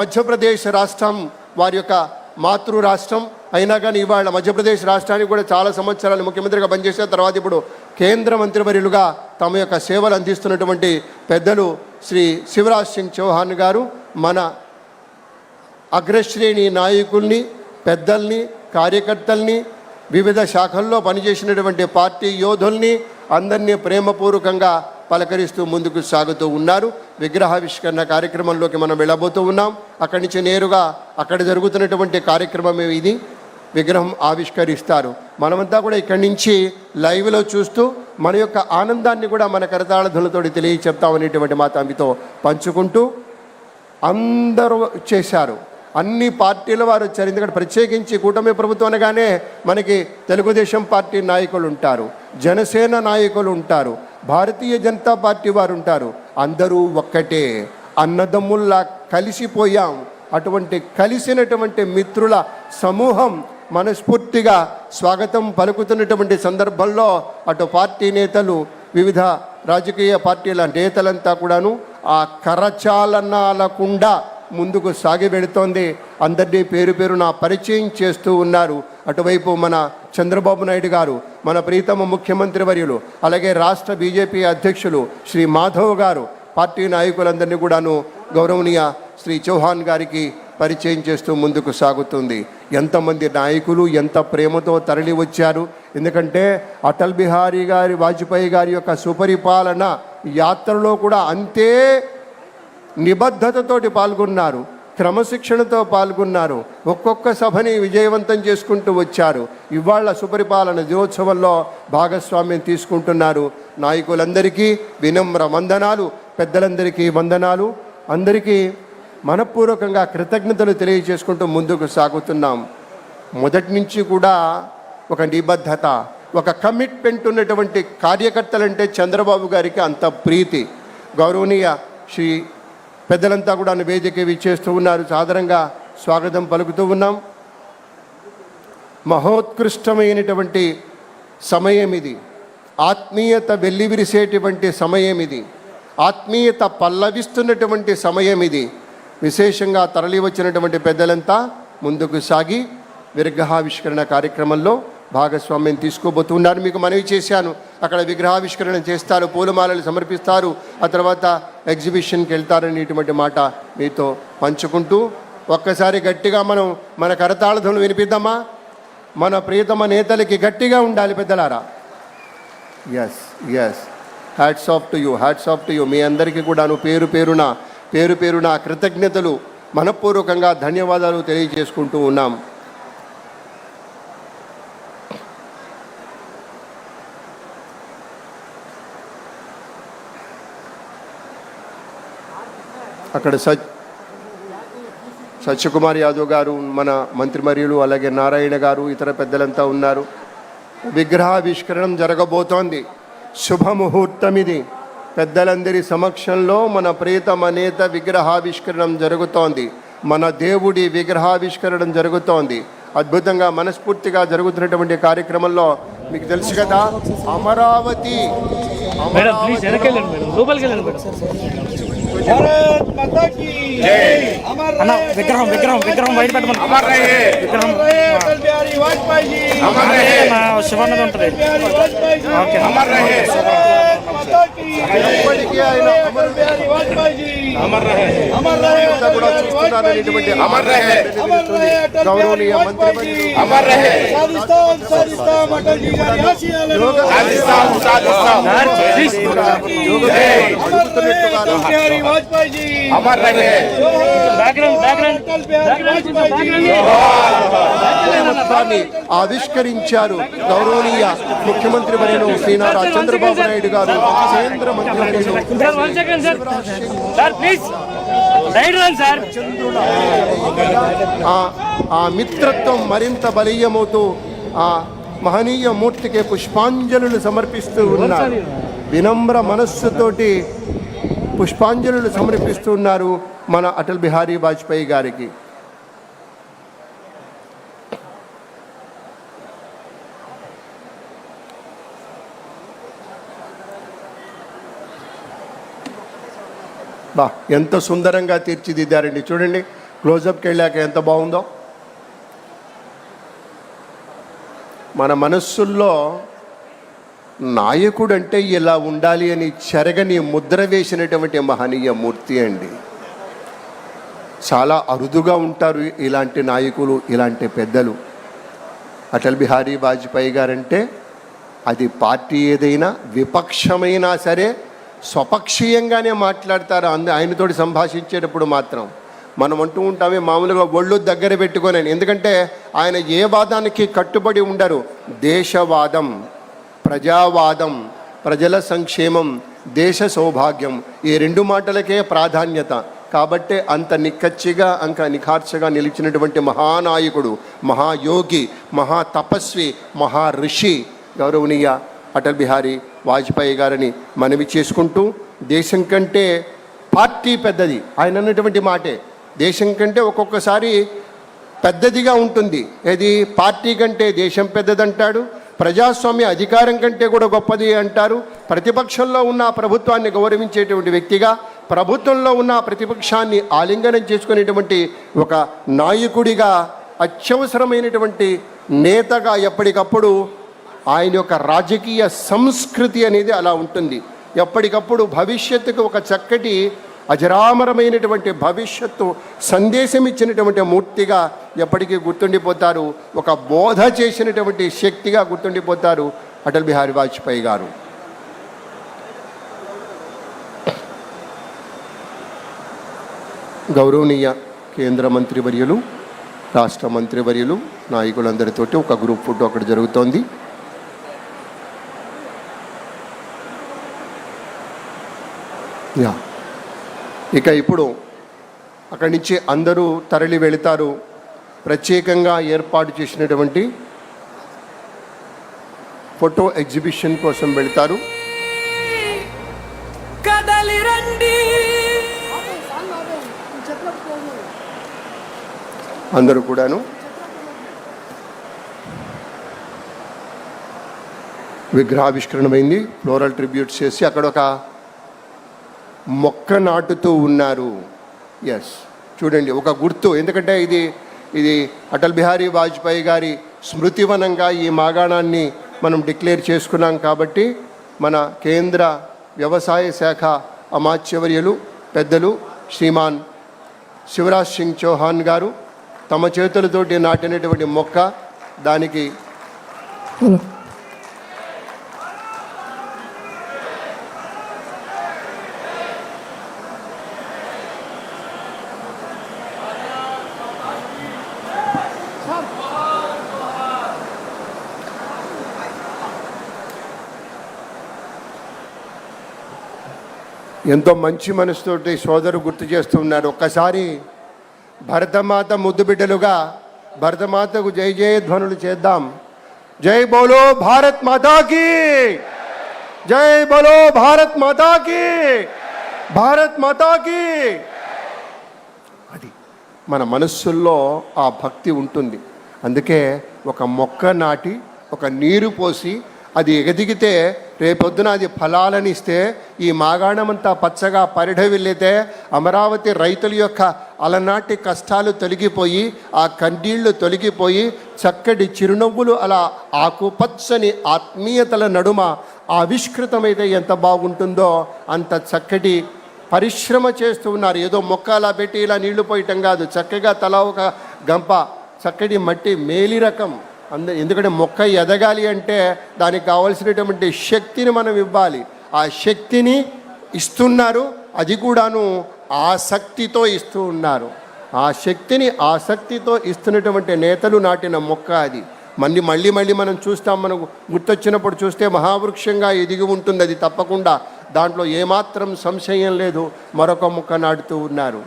మధ్యప్రదేశ్ రాష్ట్రం వారి యొక్క మాతృ రాష్ట్రం. అయినా కానీ ఇవాళ మధ్యప్రదేశ్ రాష్ట్రానికి కూడా చాలా సంవత్సరాలు ముఖ్యమంత్రిగా పనిచేసిన తర్వాత ఇప్పుడు కేంద్ర మంత్రివర్యులుగా తమ యొక్క సేవలు అందిస్తున్నటువంటి పెద్దలు శ్రీ శివరాజ్ సింగ్ చౌహాన్ గారు మన అగ్రశ్రేణి నాయకుల్ని పెద్దల్ని కార్యకర్తల్ని వివిధ శాఖల్లో పనిచేసినటువంటి పార్టీ యోధుల్ని అందరినీ ప్రేమపూర్వకంగా పలకరిస్తూ ముందుకు సాగుతూ ఉన్నారు. విగ్రహావిష్కరణ కార్యక్రమంలోకి మనం వెళ్ళబోతూ ఉన్నాం. అక్కడి నుంచి నేరుగా అక్కడ జరుగుతున్నటువంటి కార్యక్రమం ఇది. విగ్రహం ఆవిష్కరిస్తారు. మనమంతా కూడా ఇక్కడి నుంచి లైవ్లో చూస్తూ మన యొక్క ఆనందాన్ని కూడా మన కరతాళధులతో తెలియ చెప్తామనేటువంటి మా తమ్మితో పంచుకుంటూ అందరూ చేశారు. అన్ని పార్టీల వారు వచ్చారు. ఎందుకంటే ప్రత్యేకించి కూటమి ప్రభుత్వం అనగానే మనకి తెలుగుదేశం పార్టీ నాయకులు ఉంటారు. జనసేన నాయకులు ఉంటారు. భారతీయ జనతా పార్టీ వారు ఉంటారు. అందరూ ఒక్కటే అన్నదమ్ముల్లా కలిసిపోయాం. అటువంటి కలిసినటువంటి మిత్రుల సమూహం మనస్ఫూర్తిగా స్వాగతం పలుకుతున్నటువంటి సందర్భంలో అటు పార్టీ నేతలు వివిధ రాజకీయ పార్టీల నేతలంతా కూడాను ఆ కరచాలనాలకుండా ముందుకు సాగి పెడుతోంది అందరినీ పేరు పేరున పరిచయం చేస్తూ ఉన్నారు. అటువైపు మన చంద్రబాబు నాయుడు గారు మన ప్రీతమ ముఖ్యమంత్రి వర్యులు అలాగే రాష్ట్ర బీజేపీ అధ్యక్షులు శ్రీ మాధవ్ గారు పార్టీ నాయకులందరినీ కూడాను గౌరవనీయ శ్రీ చౌహాన్ గారికి పరిచయం చేస్తూ ముందుకు సాగుతుంది. ఎంతమంది నాయకులు ఎంత ప్రేమతో తరలి వచ్చారు. ఎందుకంటే అటల్ బిహారీ గారి వాజ్పేయి గారి యొక్క సుపరిపాలన యాత్రలో కూడా అంతే నిబద్ధతతోటి పాల్గొన్నారు. క్రమశిక్షణతో పాల్గొన్నారు. ఒక్కొక్క సభని విజయవంతం చేసుకుంటూ వచ్చారు. ఇవాళ సుపరిపాలన దినోత్సవంలో భాగస్వామ్యం తీసుకుంటున్నారు. నాయకులందరికీ వినమ్ర వందనాలు పెద్దలందరికీ వందనాలు. అందరికీ మనపూర్వకంగా కృతజ్ఞతలు తెలియజేసుకుంటూ ముందుకు సాగుతున్నాం. మొదటి నుంచి కూడా ఒక నిబద్ధత ఒక కమిట్మెంట్ ఉన్నటువంటి కార్యకర్తలంటే చంద్రబాబు గారికి అంత ప్రీతి. గౌరవనీయ శ్రీ పెద్దలంతా కూడా వేదిక విచ్చేస్తూ ఉన్నారు. సాధారణంగా స్వాగతం పలుకుతూ ఉన్నాం. మహోత్కృష్టమైనటువంటి సమయం ఇది. ఆత్మీయత వెల్లివిరిసేటువంటి సమయం ఇది. ఆత్మీయత పల్లవిస్తున్నటువంటి సమయం ఇది. విశేషంగా తరలి వచ్చినటువంటి పెద్దలంతా ముందుకు సాగి విగ్రహావిష్కరణ కార్యక్రమంలో భాగస్వామ్యం తీసుకోబోతున్నారు. మీకు మనవి చేశాను. అక్కడ విగ్రహావిష్కరణ చేస్తారు పూలమాలలు సమర్పిస్తారు. ఆ తర్వాత ఎగ్జిబిషన్కి వెళ్తారనేటువంటి మాట మీతో పంచుకుంటూ ఒక్కసారి గట్టిగా మనం మన కరతాళతలు వినిపిద్దామా? మన ప్రియతమ నేతలకి గట్టిగా ఉండాలి పెద్దలారా. Yes yes hats off to you hats off to you మీ అందరికీ కూడాను పేరు పేరున పేరు పేరున కృతజ్ఞతలు మనపూర్వకంగా ధన్యవాదాలు తెలియజేసుకుంటూ ఉన్నాం. అక్కడ సత్ సత్యకుమార్ యాదవ్ గారు మన మంత్రివర్యులు అలాగే నారాయణ గారు ఇతర పెద్దలంతా ఉన్నారు. విగ్రహావిష్కరణం జరగబోతోంది. శుభముహూర్తం ఇది. పెద్దలందరి సమక్షంలో మన ప్రియతమ నేత విగ్రహావిష్కరణం జరుగుతోంది. మన దేవుడి విగ్రహావిష్కరణం జరుగుతోంది. అద్భుతంగా మనస్ఫూర్తిగా జరుగుతున్నటువంటి కార్యక్రమంలో మీకు తెలుసు కదా అమరావతి. అన్న విగ్రహం విగ్రహం విగ్రహం బయట పెట్టమని. విగ్రహం. శివాన్నది ఉంటుంది. ఓకే. గౌరవనీయ మంత్రి ఆవిష్కరించారు గౌరవనీయ ముఖ్యమంత్రి వర్యులు సీనారా చంద్రబాబు నాయుడు గారు కేంద్ర ఆ మిత్రత్వం మరింత బలీయమవుతూ ఆ మహనీయ మూర్తికి పుష్పాంజలు సమర్పిస్తూ ఉన్నారు. వినమ్ర మనస్సుతోటి పుష్పాంజలులు సమర్పిస్తున్నారు మన అటల్ బిహారీ వాజ్పేయి గారికి. బా ఎంత సుందరంగా తీర్చిదిద్దారండి. చూడండి క్లోజప్కి వెళ్ళాక ఎంత బాగుందో. మన మనస్సుల్లో నాయకుడు అంటే ఇలా ఉండాలి అని చెరగని ముద్ర వేసినటువంటి మహనీయ మూర్తి అండి. చాలా అరుదుగా ఉంటారు ఇలాంటి నాయకులు ఇలాంటి పెద్దలు. అటల్ బిహారీ వాజ్పేయి గారంటే అది పార్టీ ఏదైనా విపక్షమైనా సరే స్వపక్షీయంగానే మాట్లాడతారు. అందు ఆయనతోటి సంభాషించేటప్పుడు మాత్రం మనం అంటూ ఉంటామే మామూలుగా ఒళ్ళు దగ్గర పెట్టుకొని ఎందుకంటే ఆయన ఏ వాదానికి కట్టుబడి ఉండరు? దేశవాదం. ప్రజావాదం ప్రజల సంక్షేమం దేశ సౌభాగ్యం ఈ రెండు మాటలకే ప్రాధాన్యత. కాబట్టే అంత నిక్కచ్చిగా అంక నిఖార్చగా నిలిచినటువంటి మహానాయకుడు మహాయోగి మహా తపస్వి మహా ఋషి గౌరవనీయ అటల్ బిహారీ వాజ్పేయి గారిని మనవి చేసుకుంటూ దేశం కంటే పార్టీ పెద్దది. ఆయన అన్నటువంటి మాటే. దేశం కంటే ఒక్కొక్కసారి పెద్దదిగా ఉంటుంది. ఏది? పార్టీ కంటే దేశం పెద్దదంటాడు? ప్రజాస్వామ్య అధికారం కంటే కూడా గొప్పది అంటారు. ప్రతిపక్షంలో ఉన్న ప్రభుత్వాన్ని గౌరవించేటువంటి వ్యక్తిగా ప్రభుత్వంలో ఉన్న ప్రతిపక్షాన్ని ఆలింగనం చేసుకునేటువంటి ఒక నాయకుడిగా అత్యవసరమైనటువంటి నేతగా ఎప్పటికప్పుడు ఆయన యొక్క రాజకీయ సంస్కృతి అనేది అలా ఉంటుంది. ఎప్పటికప్పుడు భవిష్యత్తుకు ఒక చక్కటి అజరామరమైనటువంటి భవిష్యత్తు సందేశం ఇచ్చినటువంటి మూర్తిగా ఎప్పటికీ గుర్తుండిపోతారు. ఒక బోధ చేసినటువంటి శక్తిగా గుర్తుండిపోతారు అటల్ బిహారీ వాజ్పేయి గారు. గౌరవనీయ కేంద్ర మంత్రివర్యులు రాష్ట్ర మంత్రివర్యులు నాయకులందరితోటి ఒక గ్రూప్ ఫోటో అక్కడ జరుగుతోంది. యా. ఇక ఇప్పుడు అక్కడి నుంచి అందరూ తరలి వెళతారు. ప్రత్యేకంగా ఏర్పాటు చేసినటువంటి ఫోటో ఎగ్జిబిషన్ కోసం వెళతారు. అందరూ కూడాను. విగ్రహావిష్కరణమైంది. ఫ్లోరల్ ట్రిబ్యూట్స్ చేసి అక్కడ ఒక మొక్క నాటుతూ ఉన్నారు. ఎస్ చూడండి ఒక గుర్తు. ఎందుకంటే ఇది ఇది అటల్ బిహారీ వాజ్పేయి గారి స్మృతివనంగా ఈ మాగాణాన్ని మనం డిక్లేర్ చేసుకున్నాం కాబట్టి మన కేంద్ర వ్యవసాయ శాఖ అమాత్యవర్యులు పెద్దలు శ్రీమాన్ శివరాజ్ సింగ్ చౌహాన్ గారు తమ చేతులతోటి నాటినటువంటి మొక్క దానికి ఎంతో మంచి మనసుతోటి సోదరు గుర్తు చేస్తున్నారు ఒక్కసారి భరతమాత ముద్దు బిడ్డలుగా భరతమాతకు జై జయ ధ్వనులు చేద్దాం. జై బోలో భారత్ మాతాకి జై. బోలో భారత్ మాతాకి భారత్ మాతాకి అది మన మనస్సుల్లో ఆ భక్తి ఉంటుంది. అందుకే ఒక మొక్క నాటి ఒక నీరు పోసి అది ఎగదిగితే రేపొద్దున అది ఫలాలని ఇస్తే ఈ మాగాణమంతా పచ్చగా పరిఢవిల్లితే అమరావతి రైతుల యొక్క అలనాటి కష్టాలు తొలగిపోయి ఆ కన్నీళ్ళు తొలగిపోయి చక్కటి చిరునవ్వులు అలా ఆకుపచ్చని ఆత్మీయతల నడుమ ఆవిష్కృతమైతే ఎంత బాగుంటుందో అంత చక్కటి పరిశ్రమ చేస్తూ ఉన్నారు. ఏదో మొక్క అలా పెట్టి ఇలా నీళ్ళు పోయటం కాదు చక్కగా తలా ఒక గంప చక్కటి మట్టి మేలి రకం. అంద ఎందుకంటే మొక్క ఎదగాలి అంటే దానికి కావలసినటువంటి శక్తిని మనం ఇవ్వాలి. ఆ శక్తిని ఇస్తున్నారు అది కూడాను ఆసక్తితో ఇస్తూ ఉన్నారు. ఆ శక్తిని ఆసక్తితో ఇస్తున్నటువంటి నేతలు నాటిన మొక్క అది. మళ్ళీ మళ్ళీ మళ్ళీ మనం చూస్తాం మనకు గుర్తొచ్చినప్పుడు చూస్తే మహావృక్షంగా ఎదిగి ఉంటుంది అది తప్పకుండా. దాంట్లో ఏమాత్రం సంశయం లేదు మరొక మొక్క నాటుతూ ఉన్నారు.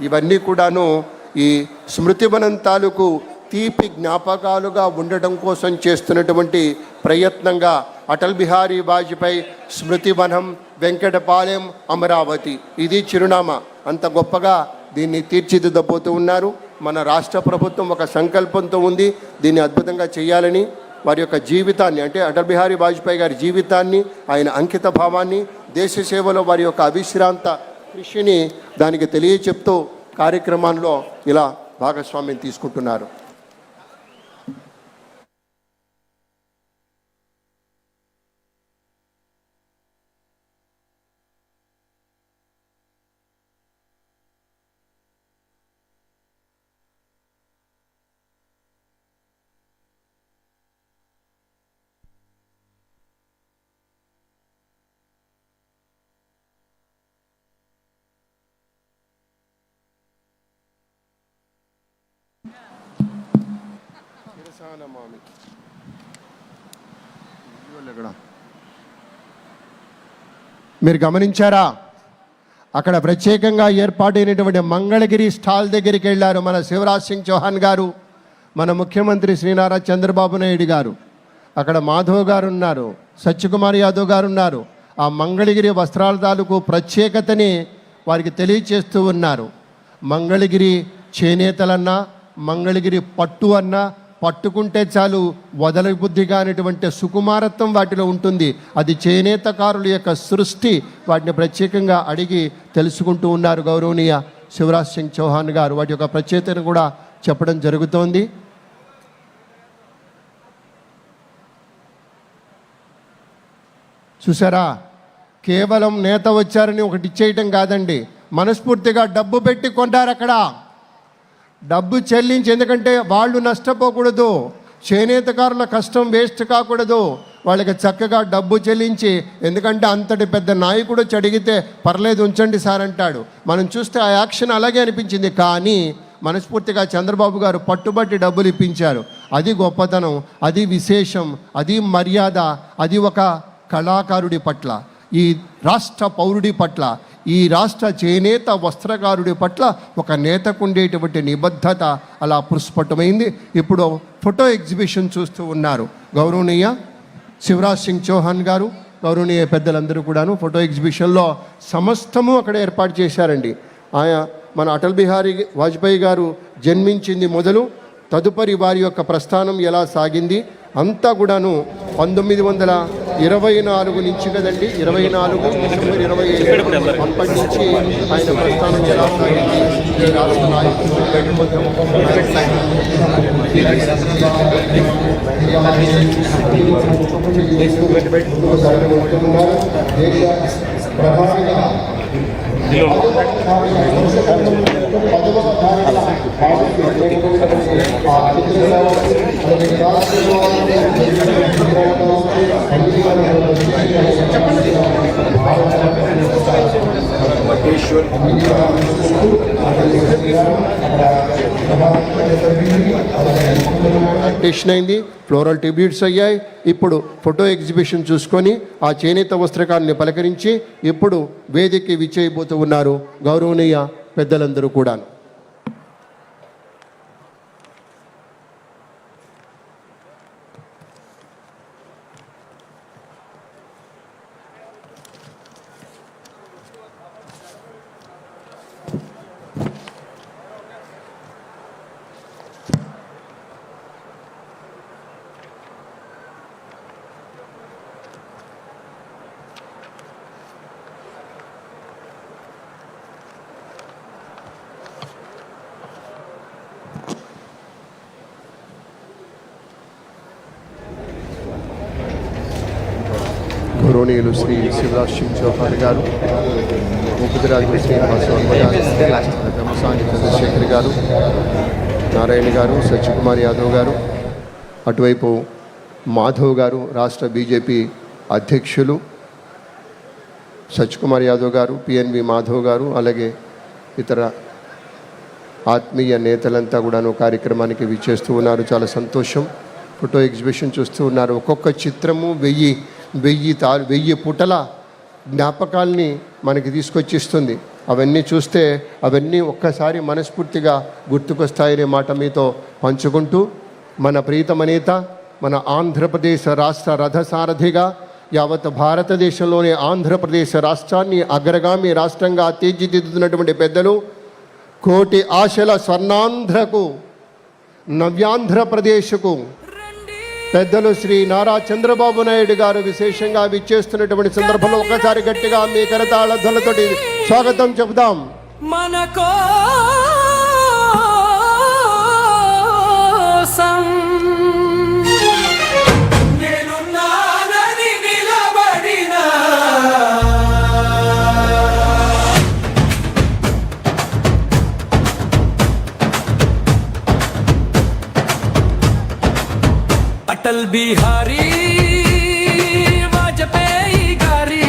ఇవన్నీ కూడాను ఈ స్మృతివనం తాలూకు తీపి జ్ఞాపకాలుగా ఉండటం కోసం చేస్తున్నటువంటి ప్రయత్నంగా అటల్ బిహారీ వాజ్పేయి స్మృతివనం వెంకటపాలెం అమరావతి. ఇది చిరునామా. అంత గొప్పగా దీన్ని తీర్చిదిద్దబోతూ ఉన్నారు. మన రాష్ట్ర ప్రభుత్వం ఒక సంకల్పంతో ఉంది. దీన్ని అద్భుతంగా చేయాలని వారి యొక్క జీవితాన్ని అంటే అటల్ బిహారీ వాజ్పేయి గారి జీవితాన్ని ఆయన అంకిత భావాన్ని దేశ సేవలో వారి యొక్క అవిశ్రాంత కృషిని దానికి తెలియచెప్తూ కార్యక్రమాల్లో ఇలా భాగస్వామ్యం తీసుకుంటున్నారు. మీరు గమనించారా? అక్కడ ప్రత్యేకంగా ఏర్పాటైనటువంటి మంగళగిరి స్టాల్ దగ్గరికి వెళ్ళారు మన శివరాజ్ సింగ్ చౌహాన్ గారు మన ముఖ్యమంత్రి శ్రీనారా చంద్రబాబు నాయుడు గారు. అక్కడ మాధవ్ గారు ఉన్నారు సత్యకుమార్ యాదవ్ గారు ఉన్నారు. ఆ మంగళగిరి వస్త్రాల తాలూకు ప్రత్యేకతని వారికి తెలియచేస్తూ ఉన్నారు. మంగళగిరి చేనేతలన్నా మంగళగిరి పట్టు అన్నా పట్టుకుంటే చాలు వదల బుద్ధి కానిటువంటి సుకుమారత్వం వాటిలో ఉంటుంది. అది చేనేతకారుల యొక్క సృష్టి. వాటిని ప్రత్యేకంగా అడిగి తెలుసుకుంటూ ఉన్నారు గౌరవనీయ శివరాజ్ సింగ్ చౌహాన్ గారు. వాటి యొక్క ప్రత్యేకతను కూడా చెప్పడం జరుగుతోంది. చూసారా? కేవలం నేత వచ్చారని ఒకటి ఇచ్చేయటం కాదండి. మనస్ఫూర్తిగా డబ్బు పెట్టి కొంటారు అక్కడ. డబ్బు చెల్లించి ఎందుకంటే వాళ్ళు నష్టపోకూడదు చేనేతకారుల కష్టం వేస్ట్ కాకూడదు. వాళ్ళకి చక్కగా డబ్బు చెల్లించి ఎందుకంటే అంతటి పెద్ద నాయకుడు చడిగితే అడిగితే పర్లేదు ఉంచండి సార్ అంటాడు. మనం చూస్తే ఆ యాక్షన్ అలాగే అనిపించింది కానీ మనస్ఫూర్తిగా చంద్రబాబు గారు పట్టుబట్టి డబ్బులు ఇప్పించారు. అది గొప్పతనం అది విశేషం అది మర్యాద అది ఒక కళాకారుడి పట్ల ఈ రాష్ట్ర పౌరుడి పట్ల ఈ రాష్ట్ర చేనేత వస్త్రకారుడి పట్ల ఒక నేతకు ఉండేటువంటి నిబద్ధత అలా పుస్ఫుటమైంది ఇప్పుడు ఫోటో ఎగ్జిబిషన్ చూస్తూ ఉన్నారు. గౌరవనీయ శివరాజ్ సింగ్ చౌహాన్ గారు గౌరవనీయ పెద్దలందరూ కూడాను ఫోటో ఎగ్జిబిషన్లో సమస్తము అక్కడ ఏర్పాటు చేశారండి. ఆయా మన అటల్ బిహారీ వాజ్పేయి గారు జన్మించింది మొదలు తదుపరి వారి యొక్క ప్రస్థానం ఎలా సాగింది అంతా కూడాను పంతొమ్మిది వందల ఇరవై నాలుగు నుంచి కదండి ఇరవై నాలుగు డిసెంబర్ ఇరవై ఏడు అప్పటి నుంచి ఆయన ప్రస్థానం ఎలా సాగింది ఈ రాష్ట్ర నాయకులు చెప్పండి. ఆర్టిషన్ అయింది ఫ్లోరల్ ట్రిబ్యూట్స్ అయ్యాయి. ఇప్పుడు ఫోటో ఎగ్జిబిషన్ చూసుకొని ఆ చేనేత వస్త్రకాన్ని పలకరించి ఇప్పుడు వేదికకి విచ్చేయబోతూ ఉన్నారు గౌరవనీయ పెద్దలందరూ కూడా గౌరవనీయులు శ్రీ శివరాజ్ సింగ్ చౌహాన్ గారు ముప్పతిరాజు శ్రీనివాస వర్మ గారు బ్రహ్మసాని చంద్రశేఖర్ గారు నారాయణ గారు సత్యకుమార్ యాదవ్ గారు అటువైపు మాధవ్ గారు రాష్ట్ర బీజేపీ అధ్యక్షులు సత్యకుమార్ యాదవ్ గారు పిఎన్వి మాధవ్ గారు అలాగే ఇతర ఆత్మీయ నేతలంతా కూడాను కార్యక్రమానికి విచ్చేస్తూ ఉన్నారు. చాలా సంతోషం. ఫోటో ఎగ్జిబిషన్ చూస్తూ ఉన్నారు. ఒక్కొక్క చిత్రము వెయ్యి వెయ్యి తా వెయ్యి పుటల జ్ఞాపకాల్ని మనకి తీసుకొచ్చిస్తుంది. అవన్నీ చూస్తే అవన్నీ ఒక్కసారి మనస్ఫూర్తిగా గుర్తుకొస్తాయనే మాట మీతో పంచుకుంటూ మన ప్రీతమనేత మన ఆంధ్రప్రదేశ్ రాష్ట్ర రథసారథిగా యావత్ భారతదేశంలోని ఆంధ్రప్రదేశ్ రాష్ట్రాన్ని అగ్రగామి రాష్ట్రంగా తీర్చిదిద్దుతున్నటువంటి పెద్దలు కోటి ఆశల స్వర్ణాంధ్రకు నవ్యాంధ్రప్రదేశ్కు పెద్దలు శ్రీ నారా చంద్రబాబు నాయుడు గారు విశేషంగా విచ్చేస్తున్నటువంటి సందర్భంలో ఒకసారి గట్టిగా మీ కరతాళ ధ్వనులతోటి స్వాగతం చెబుదాం. మనకో అటల్ బిహారీ వాజపేయి గారి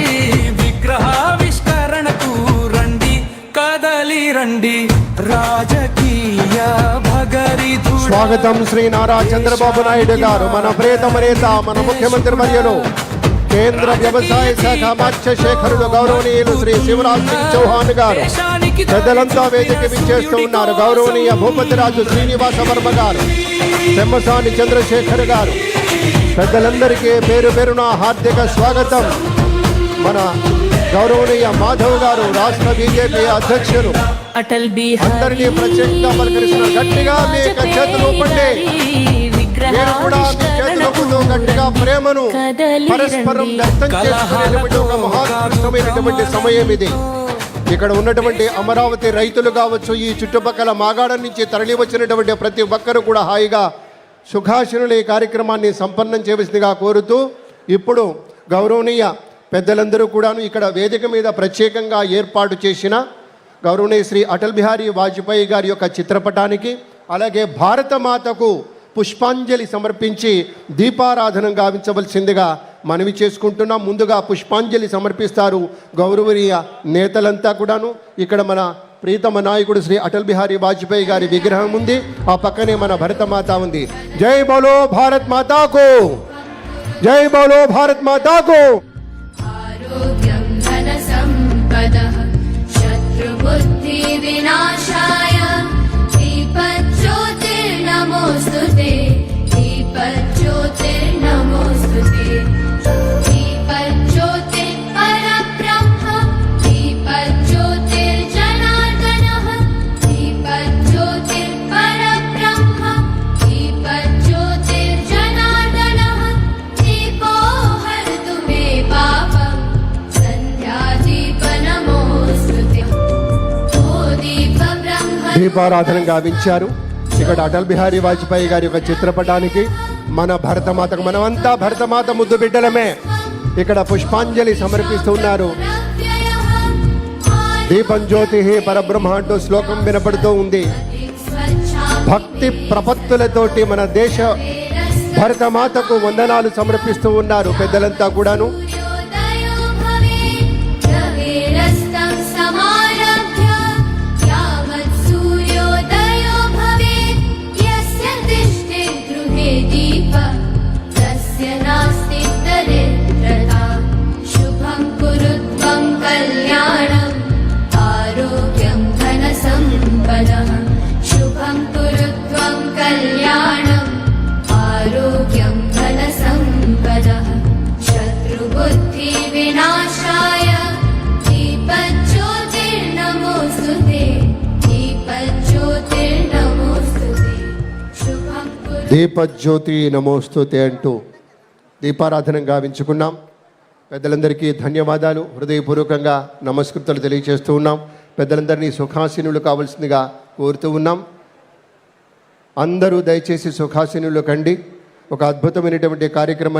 విగ్రహావిష్కరణకు రండి కదలి రండి రాజకీయ భగరిధుడా. స్వాగతం శ్రీ నారా చంద్రబాబు నాయుడు గారు. మన ప్రేత మన ముఖ్యమంత్రి వర్యులు. కేంద్ర వ్యవసాయ శాఖ మత్స్య శేఖరుడు గౌరవనీయులు శ్రీ శివరాజ్ సింగ్ చౌహాన్ గారు. పెద్దలంతా వేదిక విచ్చేస్తూ ఉన్నారు గౌరవనీయ భూపతిరాజు శ్రీనివాస వర్మ గారు పెమ్మసాని చంద్రశేఖర్ గారు. పెద్దలందరికీ పేరు పేరున హార్దిక స్వాగతం. మన గౌరవనీయ మాధవ్ గారు రాష్ట్ర బీజేపీ అధ్యక్షులు. అటల్ అందరినీ ప్రత్యేకంగా పలకరిస్తున్నారు. గట్టిగా మీ చేతులు ఊపండి. కూడా మీ చేతులతో గట్టిగా ప్రేమను పరస్పరం వ్యక్తం చేసుకునేటువంటి ఒక మహోత్కృష్టమైనటువంటి సమయం ఇది ఇక్కడ ఉన్నటువంటి అమరావతి రైతులు కావచ్చు ఈ చుట్టుపక్కల మాగాడ నుంచి తరలి వచ్చినటువంటి ప్రతి ఒక్కరు కూడా హాయిగా సుఖాశనులు ఈ కార్యక్రమాన్ని సంపన్నం చేయవలసిందిగా కోరుతూ ఇప్పుడు గౌరవనీయ పెద్దలందరూ కూడాను ఇక్కడ వేదిక మీద ప్రత్యేకంగా ఏర్పాటు చేసిన గౌరవనీయ శ్రీ అటల్ బిహారీ వాజ్పేయి గారి యొక్క చిత్రపటానికి అలాగే భారతమాతకు పుష్పాంజలి సమర్పించి దీపారాధన గావించవలసిందిగా మనవి చేసుకుంటున్నాం. ముందుగా పుష్పాంజలి సమర్పిస్తారు గౌరవనీయ నేతలంతా కూడాను. ఇక్కడ మన ప్రీతమ నాయకుడు శ్రీ అటల్ బిహారీ వాజ్పేయి గారి విగ్రహం ఉంది. ఆ పక్కనే మన భరతమాత ఉంది. జై బోలో భారత్ మాతాకు! జై బోలో భారత్ మాతాకు! ఆరోగ్య దీపారాధన గావించారు. ఇక్కడ అటల్ బిహారీ వాజ్పేయి గారి యొక్క చిత్రపటానికి మన భరతమాతకు మనమంతా భరతమాత ముద్దు బిడ్డలమే. ఇక్కడ పుష్పాంజలి సమర్పిస్తున్నారు. దీపం జ్యోతి పరబ్రహ్మ అంటూ శ్లోకం వినపడుతూ ఉంది. భక్తి ప్రపత్తులతోటి మన దేశ భరతమాతకు వందనాలు సమర్పిస్తూ ఉన్నారు. పెద్దలంతా కూడాను దీపజ్యోతి నమోస్తుతే అంటూ దీపారాధన గావించుకున్నాం. పెద్దలందరికీ ధన్యవాదాలు. హృదయపూర్వకంగా నమస్కృతులు తెలియజేస్తూ ఉన్నాం. పెద్దలందరినీ సుఖాసీనులు కావాల్సిందిగా కోరుతూ ఉన్నాం. అందరూ దయచేసి సుఖాసీనులు కండి. ఒక అద్భుతమైనటువంటి కార్యక్రమం